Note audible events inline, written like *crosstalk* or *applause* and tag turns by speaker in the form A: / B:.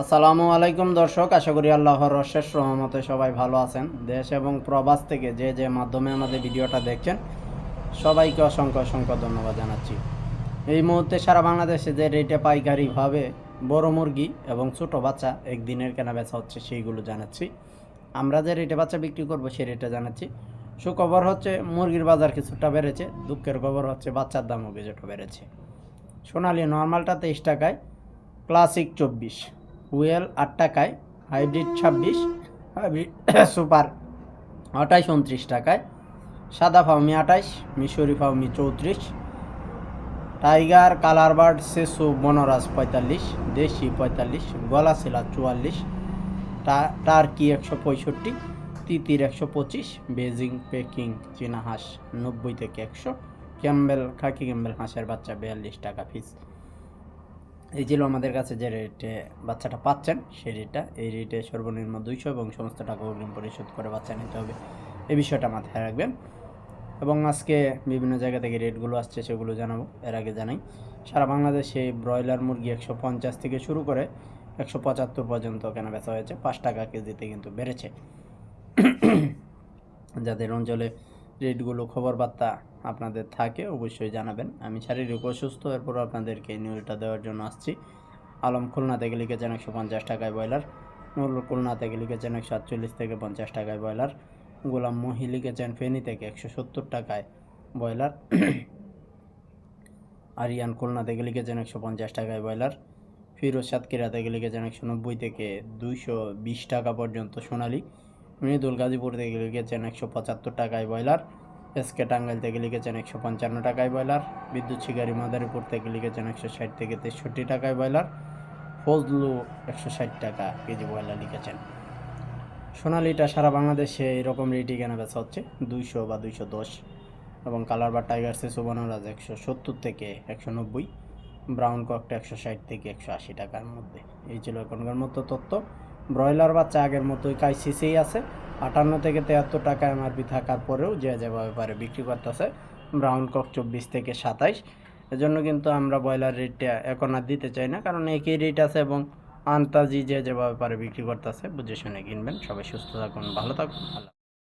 A: আসসালামু আলাইকুম দর্শক, আশা করি আল্লাহর অশেষ রহমতে সবাই ভালো আছেন। দেশ এবং প্রবাস থেকে যে যে মাধ্যমে আমাদের ভিডিওটা দেখছেন, সবাইকে অসংখ্য অসংখ্য ধন্যবাদ জানাচ্ছি। এই মুহূর্তে সারা বাংলাদেশে যে রেটে পাইকারিভাবে বড় মুরগি এবং ছোট বাচ্চা একদিনের কেনা বেচা হচ্ছে সেইগুলো জানাচ্ছি। আমরা যে রেটে বাচ্চা বিক্রি করব সেই রেটে জানাচ্ছি। সুখবর হচ্ছে মুরগির বাজার কিছুটা বেড়েছে, দুঃখের খবর হচ্ছে বাচ্চার দামও কিছুটা বেড়েছে। সোনালি নর্মালটা তেইশ টাকায়, ক্লাসিক চব্বিশ। হুয়েল আট টাকায়, হাইব্রিড ছাব্বিশ হাইব্রিড *coughs* সুপার আঠাইশ উনত্রিশ টাকায়, সাদা ফাউমি আঠাইশ মিশরি ফাউমি চৌত্রিশ, টাইগার কালার বার্ড সেসু, বনরাজ পঁয়তাল্লিশ, দেশি পঁয়তাল্লিশ, গলাশিলা চুয়াল্লিশ টার্কি একশো পঁয়ষট্টি, তিতির একশো পঁচিশ, বেজিং, পেকিং, চীনা হাঁস নব্বই থেকে একশো, ক্যাম্বেল খাকি ক্যাম্বেল হাঁসের বাচ্চা বিয়াল্লিশ টাকা পিস এই ছিল আমাদের কাছে যে রেটে বাচ্চাটা পাচ্ছেন, সেই রেটটা এই রেটে সর্বনিম্ন দুইশো এবং সমস্ত টাকা অগ্রিম পরিশোধ করে বাচ্চা নিতে হবে। এই বিষয়টা মাথায় রাখবেন। এবং আজকে বিভিন্ন জায়গা থেকে রেটগুলো আসছে, সেগুলো জানাব, এর আগে জানাই। সারা বাংলাদেশে ব্রয়লার মুরগি একশো পঞ্চাশ থেকে শুরু করে একশো পঁচাত্তর পর্যন্ত কেনা বেচা হয়েছে। পাঁচ টাকা কেজিতে কিন্তু বেড়েছে। যাদের অঞ্চলে রেটগুলো খবর বার্তা আপনাদের থাকে, অবশ্যই জানাবেন। আমি শারীরিক অসুস্থ, এরপর আপনাদেরকে নিউজটা দেওয়ার জন্য আসছি। আলম খুলনা থেকে লিখেছেন একশো পঞ্চাশ টাকায় ব্রয়লার। নুরুল খুলনা থেকে লিখেছেন একশো আটচল্লিশ থেকে পঞ্চাশ টাকায় ব্রয়লার। গোলাম মহি লিখেছেন ফেনী থেকে একশো সত্তর টাকায় ব্রয়লার। আরিয়ান খুলনা থেকে লিখেছেন একশো পঞ্চাশ টাকায় ব্রয়লার। ফিরোজ সাতক্ষীরা থেকে লিখেছেন একশো নব্বই থেকে দুইশো বিশ টাকা পর্যন্ত সোনালি। মৃদুল গাজীপুর থেকে লিখেছেন একশো পঁচাত্তর টাকায় ব্রয়লার এসকে টাঙ্গাইল থেকে লিখেছেন একশো পঞ্চান্ন টাকায় ব্রয়লার, বিদ্যুৎ শিকারী মাদারীপুর থেকে লিখেছেন একশো ষাট থেকে তেষট্টি টাকায় ব্রয়লার, ফজলু একশো ষাট টাকা কেজি ব্রয়লার লিখেছেন। সোনালিটা সারা বাংলাদেশে এরকম রেটই কেনা বেচা হচ্ছে? দুইশো বা দুইশো দশ এবং কালার বা টাইগার সেসু বনরাজ একশো সত্তর থেকে একশো নব্বই, ব্রাউন ককটা একশো ষাট থেকে একশো আশি টাকার মধ্যে। এই ছিল এখনকার মতো তথ্য। ব্রয়লার বাচ্চা আগের মতোই কাইসিসেই আছে। আটান্ন থেকে তেয়াত্তর টাকা এমআরপি থাকার পরেও যে যেভাবে পারে বিক্রি করতেছে, ব্রাউন কক চব্বিশ থেকে সাতাইশ। এজন্য কিন্তু আমরা ব্রয়লার রেটটা এখন আর দিতে চাই না, কারণ একই রেট আছে এবং আন্তাজি যে যেভাবে পারে বিক্রি করতেছে, বুঝে শুনে কিনবেন। সবাই সুস্থ থাকুন, ভালো থাকুন, আল্লাহ